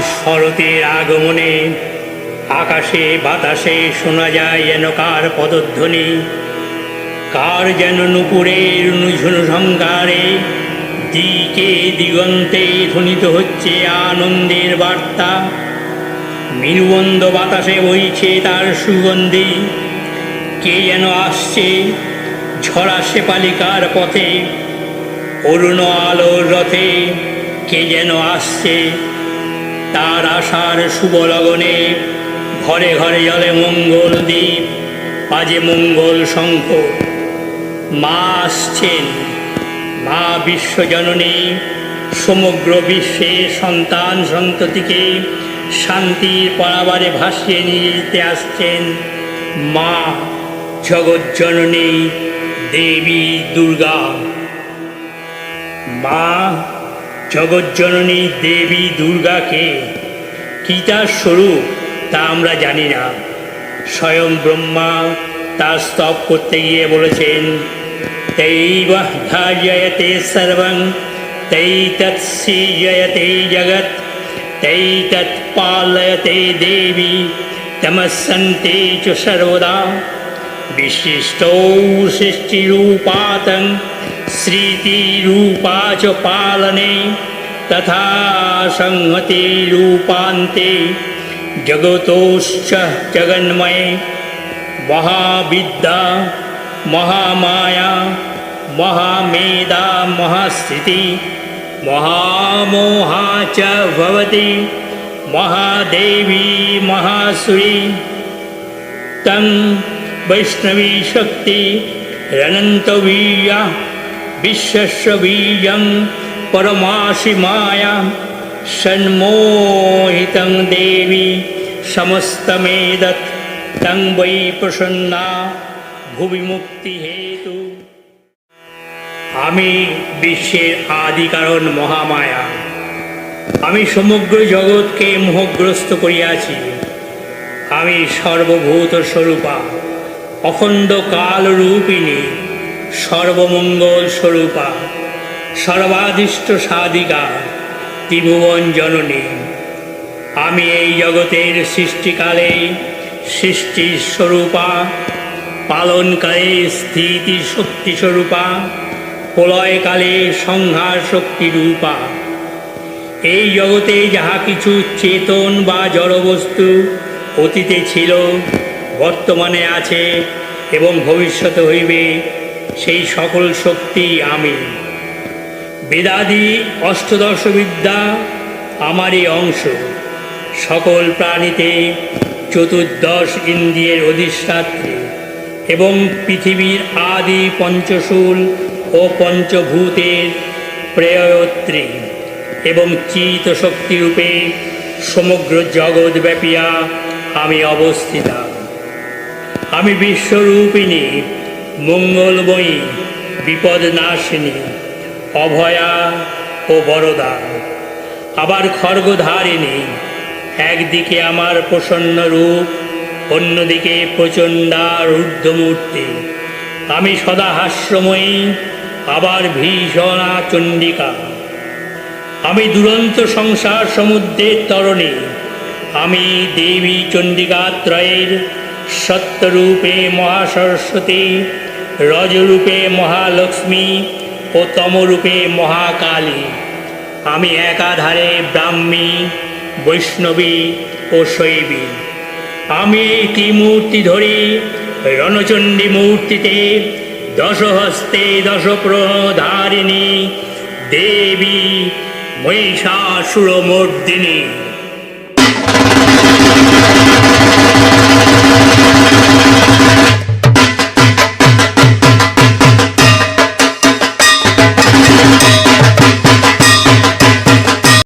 শরতের আগমনে আকাশে বাতাসে শোনা যায় যেন কার পদধ্বনি। কার যেন নুপুরের নুঝুনু সংকারে দিকে দিগন্তে ধ্বনিত হচ্ছে আনন্দের বার্তা। মিনুবন্ধ বাতাসে বইছে তার সুগন্ধি। কে যেন আসছে ঝরা শেপালিকার পথে। অরুণ আলোর রথে কে যেন আসছে তার আশার শুভ লগনে ঘরে ঘরে জলে মঙ্গল দ্বীপ, বাজে মঙ্গল শঙ্খ। মা আসছেন, মা বিশ্বজননী, সমগ্র বিশ্বের সন্তান সন্ততিকে শান্তির পরাবারে ভাসিয়ে নিয়ে যেতে আসছেন মা জগজ্জননী দেবী দুর্গা। মা জগজ্জননী দেবী দুর্গাকে কী তার স্বরূপ তা আমরা জানি না। স্বয়ং ব্রহ্মা তার স্তব করতে গিয়ে বলেছেন তৈবাহার্যতে সর্বং তৈ তৎসৃজয়তে জগৎ তৈ তৎপালয়তে দেবী তমসন্তে চ সর্বদা। বিশিষ্ট সৃষ্টিরূপাতং श्रीतिरूपा च पालने तथा संहतिरूपान्ते जगतोश्च जगन्मये महाविद्या महामाया महामेधा महास्थिति महामोहा च भवति महादेवी महासुरी। तं वैष्णवी शक्ति रनन्तवीया বিশ্বস্য পরমাশি মায়া সন্মোহিত দেবী সমস্তমেদত তং বৈ প্রসন্না ভুবি মুক্তি হেতু আমি বিশ্বের আদি কারণ মহামায়া। আমি সমগ্র জগৎকে মোহগ্রস্ত করিয়াছি। আমি সর্বভূত স্বরূপা অখণ্ড কাল রূপিণী সর্বমঙ্গল স্বরূপা সর্বাধিষ্ট সাধিকা ত্রিভুবন জননী। আমি এই জগতের সৃষ্টিকালে সৃষ্টি স্বরূপা, পালনকালে স্থিতি শক্তি স্বরূপা, প্রলয়কালে সংহার শক্তি রূপা। এই জগতে যাহা কিছু চেতন বা জড়বস্তু অতীতে ছিল, বর্তমানে আছে এবং ভবিষ্যতে হইবে সেই সকল শক্তি আমি। বেদাদি অষ্টদশ বিদ্যা আমারই অংশ। সকল প্রাণীতে চতুর্দশ ইন্দ্রিয়ের অধিষ্ঠাত্রী এবং পৃথিবীর আদি পঞ্চশূল ও পঞ্চভূতের প্রেয়ত্রী এবং চিত শক্তিরূপে সমগ্র জগৎ ব্যাপিয়া আমি অবস্থিতা। আমি বিশ্বরূপিণী মঙ্গলময়ী বিপদ নাশিনী, অভয়া ও বরদা। আবার খর্গধারিণী, একদিকে আমার প্রসন্ন রূপ, অন্যদিকে প্রচণ্ডা রুদ্ধমূর্তি আমি সদা হাস্যময়ী, আবার ভীষণা চণ্ডিকা। আমি দুরন্ত সংসার সমুদ্রের তরণী। আমি দেবী চণ্ডিকাত্রয়ের সত্যরূপে মহাসরস্বতী রজরূপে মহালক্ষ্মী ও তমরূপে মহাকালী। আমি একাধারে ব্রাহ্মী, বৈষ্ণবী ও শৈবী। আমি এই ত্রিমূর্তি ধরি, রণচণ্ডী মূর্তিতে, দশহস্তে দশপ্রধারিণী দেবী, মহিষাসুরমর্দিনী।